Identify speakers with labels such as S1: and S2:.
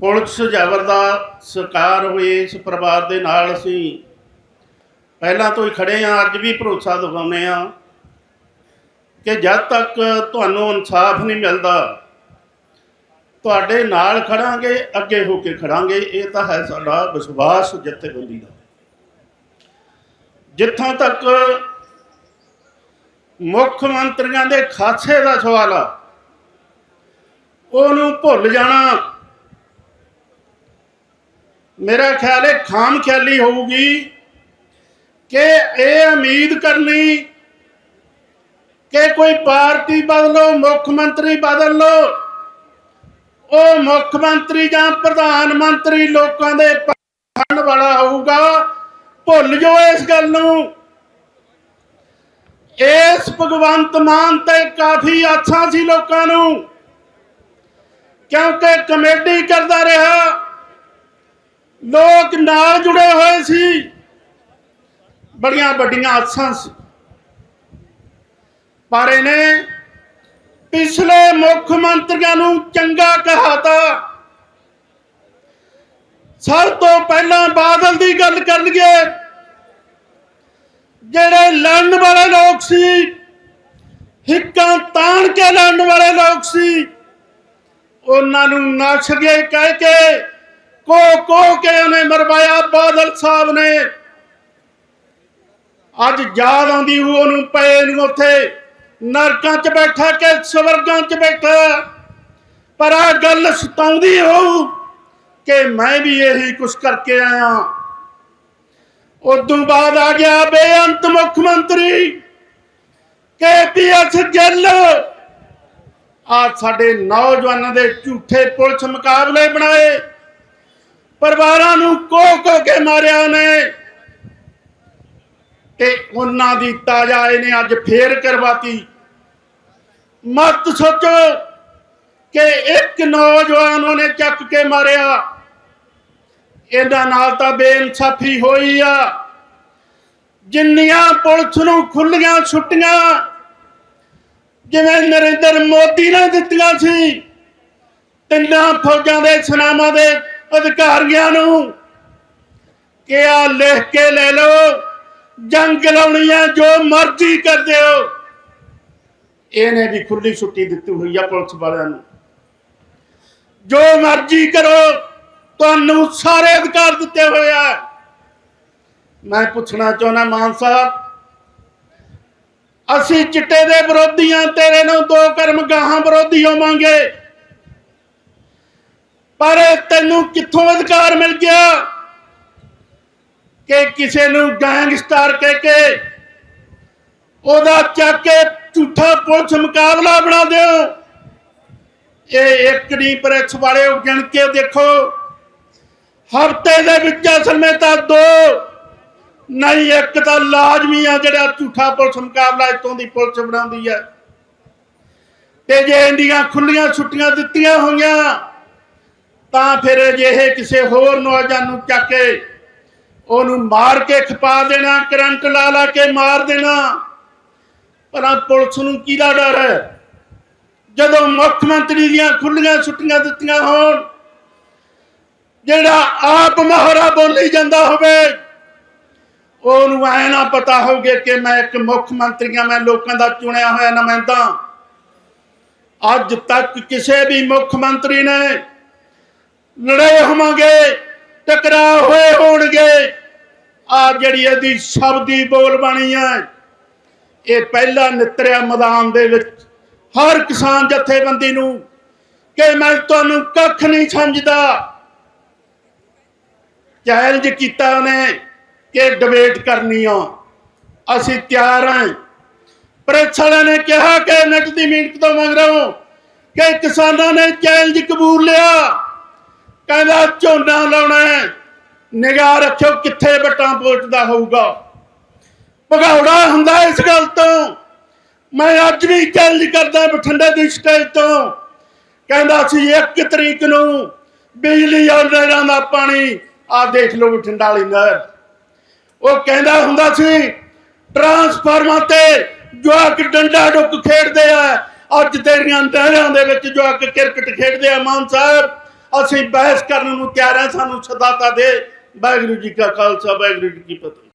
S1: Police ਜਬਰ ਦਾ ਸਰਕਾਰ ਹੋਏ ਇਸ ਪਰਿਵਾਰ ਦੇ ਨਾਲ ਅਸੀਂ ਪਹਿਲਾਂ ਤੋਂ ਹੀ ਖੜੇ ਆ ਅੱਜ ਵੀ ਭਰੋਸਾ ਦਿਵਾਉਂਦੇ ਆ ਕਿ ਜਦ ਤੱਕ ਤੁਹਾਨੂੰ ਇਨਸਾਫ ਨਹੀਂ ਮਿਲਦਾ, ਤੁਹਾਡੇ ਨਾਲ ਖੜਾਂਗੇ, ਅੱਗੇ ਹੋ ਕੇ ਖੜਾਂਗੇ, ਇਹ ਤਾਂ ਹੈ ਸਾਡਾ ਵਿਸ਼ਵਾਸ ਜਥੇਬੰਦੀ ਦਾ। ਜਿੱਥੋਂ ਤੱਕ ਮੁੱਖ ਮੰਤਰੀਆਂ ਦੇ ਖਾਸੇ ਦਾ ਸਵਾਲ ਆ, ਉਹਨੂੰ ਭੁੱਲ ਜਾਣਾ। ਮੇਰਾ ਖਿਆਲ ਹੈ ਖਾਮ ਖਿਆਲੀ ਹੋਊਗੀ ਕਿ ਇਹ ਉਮੀਦ ਕਰਨੀ ਕਿ ਕੋਈ ਪਾਰਟੀ ਬਦਲੋ ਮੁੱਖ ਮੰਤਰੀ ਬਦਲ ਲੋ ਉਹ ਮੁੱਖ ਮੰਤਰੀ ਜਾਂ ਪ੍ਰਧਾਨ ਮੰਤਰੀ ਲੋਕਾਂ ਦੇ ਪਖੰਡ ਵਾਲਾ ਹੋਊਗਾ। ਭੁੱਲ ਜਾਓ ਇਸ ਗੱਲ ਨੂੰ। ਇਸ ਭਗਵੰਤ ਮਾਨ ਤੇ ਕਾਫੀ ਆਸਾਂ ਸੀ ਲੋਕਾਂ ਨੂੰ, ਕਿਉਂਕਿ ਕਮੇਡੀ ਕਰਦਾ ਰਿਹਾ। ਲੋਕ ਨਾਲ ਜੁੜੇ ਹੋਏ ਸੀ। ਬੜੀਆਂ ਵੱਡੀਆਂ ਆਸਾਂ ਸੀ। ਪਰ ਇਹਨੇ ਪਿਛਲੇ ਮੁੱਖ ਮੰਤਰੀਆਂ ਨੂੰ ਚੰਗਾ ਕਹਾਤਾ। ਸਭ ਤੋਂ ਪਹਿਲਾਂ ਬਾਦਲ ਦੀ ਗੱਲ ਕਰਨਗੇ। ਜਿਹੜੇ ਲੜਨ ਵਾਲੇ ਲੋਕ ਸੀ, ਹਿੱਕਾਂ ਤਾਣ ਕੇ ਲੜਨ ਵਾਲੇ ਲੋਕ ਸੀ, ਉਹਨਾਂ ਨੂੰ ਨੱਚ ਕਹਿ ਕੇ ਕੋ ਕੋ ਕੇ ਉਹਨੇ ਮਰਵਾਇਆ, ਬਾਦਲ ਸਾਹਿਬ ਨੇ। ਅੱਜ ਯਾਦ ਆਉਂਦੀ ਹੋਊ ਉਹਨੂੰ ਪਏ ਨੂੰ ਉੱਥੇ। ਨਰਕਾਂ 'ਚ ਬੈਠਾ ਕਿ ਸਵਰਗਾਂ 'ਚ ਬੈਠਾ। ਪਰ ਆ ਗੱਲ ਸਤਾਉਂਦੀ ਹੋਊ ਕਿ ਮੈਂ ਵੀ ਇਹੀ ਕੁਛ ਕਰਕੇ ਆਇਆ। ਉਦੋਂ ਬਾਅਦ ਆ ਗਿਆ ਬੇਅੰਤ ਮੁੱਖ ਮੰਤਰੀ, ਕੇਪੀਐਸ ਗਿੱਲ ਆ ਸਾਡੇ ਨੌਜਵਾਨਾਂ ਦੇ ਝੂਠੇ ਪੁਲਿਸ ਮੁਕਾਬਲੇ ਬਣਾਏ। ਪਰਿਵਾਰਾਂ ਨੂੰ ਕੋ ਕੋ ਕੇ ਮਾਰਿਆ ਨੇ। ਤੇ ਉਹਨਾਂ ਦੀ ਤਾਜ਼ਾ ਇਹਨੇ ਅੱਜ ਫੇਰ ਕਰਵਾਤੀ। ਮਤ ਸੋਚੋ ਕਿ ਇੱਕ ਨੌਜਵਾਨ ਉਹਨੇ ਚੱਕ ਕੇ ਮਾਰਿਆ। ਇਹਨਾਂ ਨਾਲ ਤਾਂ ਬੇਇਨਸਾਫੀ ਹੋਈ ਆ। ਜਿੰਨੀਆਂ ਪੁਲਿਸ ਨੂੰ ਖੁੱਲੀਆਂ ਛੁੱਟੀਆਂ, ਜਿਵੇਂ ਨਰਿੰਦਰ ਮੋਦੀ ਨੇ ਦਿੱਤੀਆਂ ਸੀ, ਤਿੰਨਾਂ ਫੌਜਾਂ ਦੇ ਸਨਾਮਾਂ ਦੇ ਅਧਿਕਾਰੀਆਂ ਨੂੰ ਕਿ ਆ ਲਿਖ ਕੇ ਲੈ ਲਓ, ਜੰਗ ਲਾਉਣੀ ਹੈ ਜੋ ਮਰਜ਼ੀ ਕਰ ਦਿਓ। ਇਹਨੇ ਵੀ ਖੁੱਲੀ ਛੁੱਟੀ ਦਿੱਤੀ ਹੋਈ ਆ ਪੁਲਿਸ ਵਾਲਿਆਂ ਨੂੰ। ਜੋ ਮਰਜ਼ੀ ਕਰੋ, ਤੁਹਾਨੂੰ ਸਾਰੇ ਅਧਿਕਾਰ ਦਿੱਤੇ ਹੋਏ ਆ। ਮੈਂ ਪੁੱਛਣਾ ਚਾਹੁੰਦਾ ਮਾਨ ਸਾਹਿਬ, ਅਸੀਂ ਚਿੱਟੇ ਦੇ ਵਿਰੋਧੀਆਂ, ਤੇਰੇ ਨੂੰ ਦੋ ਕਰਮ ਗਾਹਾਂ ਵਿਰੋਧੀ ਹੋਵਾਂਗੇ। ਪਰ ਤੈਨੂੰ ਕਿੱਥੋਂ ਅਧਿਕਾਰ ਮਿਲ ਗਿਆ ਕਿ ਕਿਸੇ ਨੂੰ ਗੈਂਗਸਟਰ ਕਹਿ ਕੇ ਉਹਦਾ ਚੱਕ ਕੇ ਝੂਠਾ ਪੁਲਿਸ ਮੁਕਾਬਲਾ ਬਣਾ ਦਿਓ? ਇਹ ਇੱਕ ਨਹੀਂ ਪ੍ਰੈਸ ਵਾਲੇ ਗਿਣ ਕੇ ਦੇਖੋ। ਹਫ਼ਤੇ ਦੇ ਵਿੱਚ ਅਸਲ ਵਿੱਚ ਤਾਂ ਦੋ, ਨਹੀਂ, ਇੱਕ ਤਾਂ ਲਾਜ਼ਮੀ ਆ ਜਿਹੜਾ ਝੂਠਾ ਪੁਲਿਸ ਮੁਕਾਬਲਾ ਇਤੋਂ ਦੀ ਪੁਲਿਸ ਬਣਾਉਂਦੀ ਹੈ। ਤੇ ਜੇ ਇੰਡੀਆਂ ਖੁੱਲੀਆਂ ਛੁੱਟੀਆਂ ਦਿੱਤੀਆਂ ਹੋਈਆਂ ਤਾਂ ਫਿਰ ਅਜਿਹੇ ਕਿਸੇ ਹੋਰ ਨੌਜਵਾਨ ਨੂੰ ਚੱਕ ਕੇ ਉਹਨੂੰ ਮਾਰ ਕੇ ਖਪਾ ਦੇਣਾ, ਕਰੰਟ ਲਾ ਲਾ ਕੇ ਮਾਰ ਦੇਣਾ। ਪਰ ਪੁਲਿਸ ਨੂੰ ਕਿਹਦਾ ਡਰ ਹੈ? ਜਦੋਂ ਮੁੱਖ ਮੰਤਰੀ ਦੀਆਂ ਖੁੱਲੀਆਂ ਛੁੱਟੀਆਂ ਦਿੱਤੀਆਂ ਹੋਣ, ਜਿਹੜਾ ਆਪ ਮਹਾਰਾ ਬੋਲੀ ਜਾਂਦਾ ਹੋਵੇ, ਉਹਨੂੰ ਐ ਨਾ ਪਤਾ ਹੋਵੇ ਕਿ ਮੈਂ ਇੱਕ ਮੁੱਖ ਮੰਤਰੀ ਹਾਂ, ਮੈਂ ਲੋਕਾਂ ਦਾ ਚੁਣਿਆ ਹੋਇਆ ਨੁਮਾਇੰਦਾ। ਅੱਜ ਤੱਕ ਕਿਸੇ ਵੀ ਮੁੱਖ ਮੰਤਰੀ ਨੇ ਲੜੇ ਹੋਵਾਂਗੇ ਟਕਰਾ ਹੋਏ ਹੋਣਗੇ। ਆ ਜਿਹੜੀ ਇਹਦੀ ਸ਼ਬਦੀ ਬੋਲ ਬਾਣੀ ਹੈ, ਇਹ ਪਹਿਲਾ ਨਿਤਰਿਆ ਮੈਦਾਨ ਦੇ ਵਿੱਚ ਹਰ ਕਿਸਾਨ ਜਥੇਬੰਦੀ ਨੂੰ ਕਿ ਮੈਂ ਤੁਹਾਨੂੰ ਕੱਖ ਨਹੀਂ ਸਮਝਦਾ। ਚੈਲੰਜ ਕੀਤਾ ਉਹਨੇ ਕਿ ਡਿਬੇਟ ਕਰਨੀ ਆ। ਅਸੀਂ ਤਿਆਰ ਹਾਂ। ਪ੍ਰੈਸ ਵਾਲਿਆਂ ਨੇ ਕਿਹਾ ਕਿ ਨੈਟ ਦੀ ਮਿਹਨਤ ਤੋਂ ਮੰਗ ਰਹਾ ਹਾਂ ਕਿ ਕਿਸਾਨਾਂ ਨੇ ਚੈਲੰਜ ਕਬੂਲ ਲਿਆ। ਕਹਿੰਦਾ ਝੋਨਾ ਲਾਉਣਾ ਨਿਗਾਹ ਰੱਖਿਓ ਕਿੱਥੇ ਵਟਾਂ ਪੋਚਦਾ ਹੋਊਗਾ। ਭਗੌੜਾ ਹੁੰਦਾ ਇਸ ਗੱਲ ਤੋਂ। ਮੈਂ ਅੱਜ ਵੀ ਚੈਲੰਜ ਕਰਦਾ ਬਠਿੰਡੇ ਦੀ ਸਟੇਜ ਤੋਂ। ਕਹਿੰਦਾ ਸੀ, ਇੱਕ ਤਰੀਕ ਨੂੰ ਬਿਜਲੀ ਆਉਂਦਾ ਦਾ ਪਾਣੀ ਆ ਦੇਖ ਲਓ ਬਠਿੰਡਾ ਵਾਲੀ ਨਹਿਰ। ਉਹ ਕਹਿੰਦਾ ਹੁੰਦਾ ਸੀ ਟਰਾਂਸਫਾਰਮਰ ਤੇ ਜਵਾਕ ਡੰਡਾ ਡੁੱਕ ਖੇਡਦੇ ਆ। ਅੱਜ ਤੇਰੀਆਂ ਨਹਿਰਾਂ ਦੇ ਵਿੱਚ ਜਵਾਕ ਕ੍ਰਿਕਟ ਖੇਡਦੇ ਆ, ਮਾਨ ਸਾਹਿਬ। ਅਸੀਂ ਬਹਿਸ ਕਰਨ ਨੂੰ ਤਿਆਰ ਹਾਂ, ਸਾਨੂੰ ਸਦਾਤਾ ਦੇ। ਵਾਹਿਗੁਰੂ ਜੀ ਕਾ ਖਾਲਸਾ, ਵਾਹਿਗੁਰੂ ਜੀ ਕੀ ਫਤਿਹ।